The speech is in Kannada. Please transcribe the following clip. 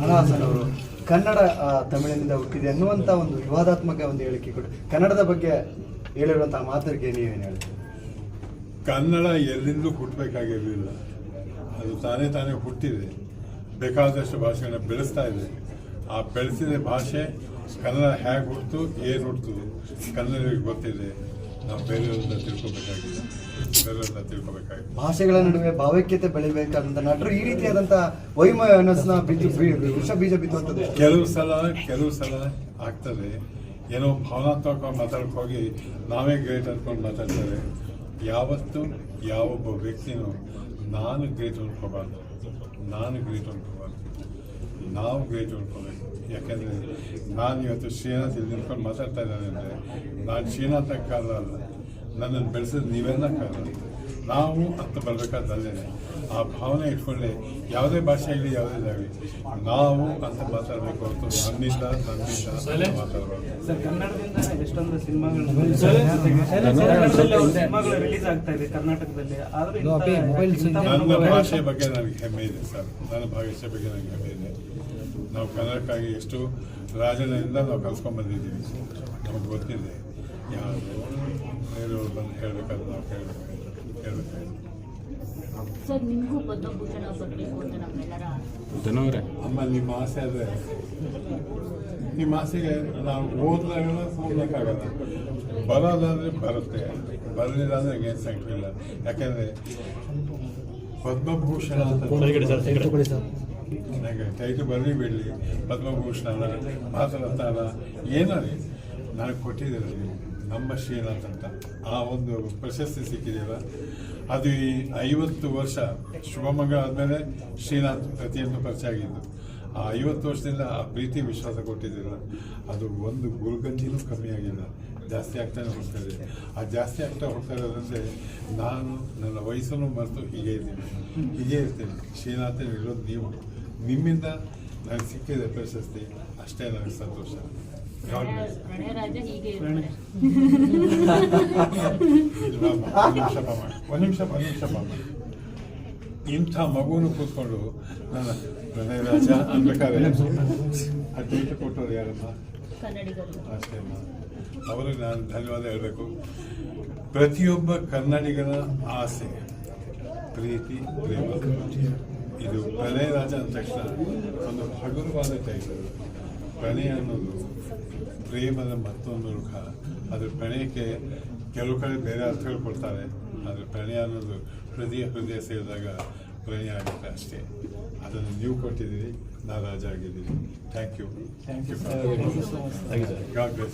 ಕಮಲಹಾಸನ್ ಅವರು ಕನ್ನಡ ತಮಿಳಿನಿಂದ ಹುಟ್ಟಿದೆ ಅನ್ನುವಂತ ಒಂದು ವಿವಾದಾತ್ಮಕ ಒಂದು ಹೇಳಿಕೆ ಕೂಡ. ಕನ್ನಡದ ಬಗ್ಗೆ ಹೇಳಿರುವಂತಹ ಮಾತರಿಗೆ ನೀವೇನು ಹೇಳ್ತೀರಿ? ಕನ್ನಡ ಎಲ್ಲಿಂದಲೂ ಹುಟ್ಟಬೇಕಾಗಿರಲಿಲ್ಲ. ಅದು ತಾನೇ ತಾನೇ ಹುಟ್ಟಿದೆ. ಬೇಕಾದಷ್ಟು ಭಾಷೆಗಳನ್ನ ಬೆಳೆಸ್ತಾ ಇದೆ. ಆ ಬೆಳೆಸಿದ ಭಾಷೆ ಕನ್ನಡ ಹೇಗೆ ಹುಟ್ಟಿತು ಏನು ಹುಟ್ಟಿತು ಕನ್ನಡಿಗೆ ಗೊತ್ತಿದೆ ನಾವು ಭಾಷೆಗಳ ನಡುವೆ ಭಾವೈಕ್ಯತೆ ಬೆಳಿಬೇಕಾದಂತ ನಟರು ಈ ರೀತಿಯಾದಂತಹ ವೈಮನಸ್ನ ಬಿದ್ದು ವಿಷ ಬೀಜ ಬಿತ್ತುವಂಥದ್ದು ಎಷ್ಟು? ಕೆಲವು ಸಲ ಕೆಲವು ಸಲ ಆಗ್ತದೆ. ಏನೋ ಭಾವನಾತ್ಮಕ ಮಾತಾಡಕ್ಕೆ ಹೋಗಿ ನಾವೇ ಗ್ರೇಟ್ ಅನ್ಕೊಂಡು ಮಾತಾಡ್ತಾರೆ. ಯಾವತ್ತೂ ಯಾವೊಬ್ಬ ವ್ಯಕ್ತಿನೂ ನಾನು ಗ್ರೇಟ್ ಅನ್ಕೋಬಾರ್ದು. ನಾನು ಗ್ರೇಟ್ ಅನ್ಕೋಬಾರ್ದು. ನಾವು ಗೈಡ್ ಅನ್ಕೋಬೇಕು ಯಾಕೆಂದರೆ ನಾನು ಇವತ್ತು ಶ್ರೀನಾಥ್ ಇಲ್ಲಿ ನಿಂತ್ಕೊಂಡು ಮಾತಾಡ್ತಾ ಇದ್ದಾನೆ ಅಂದರೆ ನಾನು ಶ್ರೀನಾಥ ಕಾರಣ ಅಲ್ಲ ನನ್ನನ್ನು ಬೆಳೆಸಿದ ನೀವೆಲ್ಲ ಕಾರಣ ನಾವು ಅಂತ ಬರಬೇಕಾದಲ್ಲೇ ಆ ಭಾವನೆ ಇಟ್ಕೊಳ್ಳಿ ಯಾವುದೇ ಭಾಷೆ ಆಗಲಿ ಯಾವುದೇ ಇದಾಗಲಿ ನಾವು ಅಂತ ಮಾತಾಡಬೇಕು ಹೊರತು ನನ್ನಿಂದ ನನ್ನಿಂದ ಮಾತಾಡಬೇಕು ಎಷ್ಟೊಂದು ಸಿನಿಮಾಗಳು ರಿಲೀಸ್ ಆಗ್ತಾ ಇದೆ ಕರ್ನಾಟಕದಲ್ಲಿ. ನನ್ನ ಭಾಷೆ ಬಗ್ಗೆ ನನಗೆ ಹೆಮ್ಮೆ ಇದೆ ಸರ್. ನನ್ನ ಭಾಷೆ ಬಗ್ಗೆ ನನಗೆ ಹೆಮ್ಮೆ ಇದೆ. ನಾವು ಕನ್ನಡಕ್ಕಾಗಿ ಎಷ್ಟು ರಾಜನಿಂದ ನಾವು ಕಲ್ತ್ಕೊಂಡ್ಬಂದಿದ್ದೀವಿ ನಮಗೆ ಗೊತ್ತಿದೆ. ಯಾರು ಬೇರೆಯವ್ರು ಬಂದು ಹೇಳಬೇಕಾದ್ರೆ ನಾವು ಕೇಳಬೇಕು ಹೇಳಬೇಕು ಸರ್ ನಿಮಗೂ ಪದ್ಮಭೂಷಣ ಬರಬೇಕು ಅಂತ ನಮ್ಮೆಲ್ಲರ? ಅಮ್ಮ ನಿಮ್ಮ ಆಸೆ ಆದರೆ ನಿಮ್ಮ ಆಸೆಗೆ ನಾವು ಓದಿದಾಗ ಹೋಗ್ಲಿಕ್ಕಾಗಲ್ಲ. ಬರೋದಾದ್ರೆ ಬರುತ್ತೆ. ಬರಲಿಲ್ಲ ಅಂದ್ರೆ ಏನು ಸಂಖ್ಯೆ ಇಲ್ಲ ಯಾಕೆಂದ್ರೆ ಪದ್ಮಭೂಷಣ ಅಂತ ನನಗೆ ಟೈಟು ಬರಲಿ, ಬಿಡಲಿ. ಪದ್ಮಭೂಷಣ ಮಾತರತ್ನ ಏನಾರಿ? ನನಗೆ ಕೊಟ್ಟಿದ್ದಾರೆ ನಮ್ಮ ಶ್ರೀನಾಥ್ ಅಂತ ಆ ಒಂದು ಪ್ರಶಸ್ತಿ ಸಿಕ್ಕಿದೆಯಲ್ಲ. ಅದು ಈ ಐವತ್ತು ವರ್ಷ ಶುಭಮಂಗ ಆದಮೇಲೆ ಶ್ರೀನಾಥ್ ಪ್ರತಿಯೊಂದು ಪರಿಚಯ ಆಗಿದ್ದು. ಆ ಐವತ್ತು ವರ್ಷದಿಂದ ಆ ಪ್ರೀತಿ ವಿಶ್ವಾಸ ಕೊಟ್ಟಿದ್ದೀರ ಅದು ಒಂದು ಗುರುಗಂಜಿನೂ ಕಮ್ಮಿ ಆಗಿಲ್ಲ. ಜಾಸ್ತಿ ಆಗ್ತಾನೆ ಹೋಗ್ತಾ ಆ ಜಾಸ್ತಿ ಆಗ್ತಾ ಹೋಗ್ತಾ ಇರೋದಂದರೆ ನಾನು ನನ್ನ ವಯಸ್ಸನ್ನು ಮರೆತು ಹೀಗೆ ಇದ್ದೀನಿ. ಹೀಗೆ ಇರ್ತೇನೆ. ಶ್ರೀನಾಥನ್ ಇರೋದು ನೀವು. ನಿಮ್ಮಿಂದ ನಾನು ಸಿಕ್ಕಿದೆ ಪ್ರಶಸ್ತಿ ಅಷ್ಟೇ ನನಗೆ ಸಂತೋಷ? ಒಂದ್ ನಿಮಿಷ. ಒಂದ್ ನಿಮಿಷ. ಇಂಥ ಮಗುವನ್ನು ಕೂತ್ಕೊಂಡು ನನ್ನ ಪ್ರಣಯ ರಾಜ ಅನ್ಬೇಕಾದ್ರೆ ಆ ಡೇಟ್ ಕೊಟ್ಟವ್ರು ಯಾರಮ್ಮ ಕನ್ನಡಿಗರು ಅಷ್ಟೇ ಅಮ್ಮ ಅವರಿಗೆ ನಾನು ಧನ್ಯವಾದ ಹೇಳಬೇಕು ಪ್ರತಿಯೊಬ್ಬ ಕನ್ನಡಿಗನ ಆಸೆ ಪ್ರೀತಿ ಪ್ರೇಮ ಇದು ಪ್ರಣಯ ರಾಜ ಅಂದ ತಕ್ಷಣ ಒಂದು ಹಗುರವಾದ ಟೈಟಲ್. ಬೆಳೆ ಅನ್ನೋದು ಪ್ರೇಮದ ಮತ್ತೊಂದು ಮುಖ ಅದು ಬೆಳೆಗೆ ಕೆಲವು ಕಡೆ ಬೇರೆ ಅರ್ಥಗಳು ಕೊಡ್ತಾರೆ. ಆದರೆ ಪ್ರಣಯ ಅನ್ನೋದು ಹೃದಯ ಹೃದಯ ಸೇರಿದಾಗ ಪ್ರಣಯ ಆಗುತ್ತೆ ಅಷ್ಟೇ. ಅದನ್ನು ನೀವು ಕೊಟ್ಟಿದ್ದೀರಿ ನಾ ರಾಜ ಆಗಿದ್ದೀನಿ ಥ್ಯಾಂಕ್ ಯು ಥ್ಯಾಂಕ್ ಯು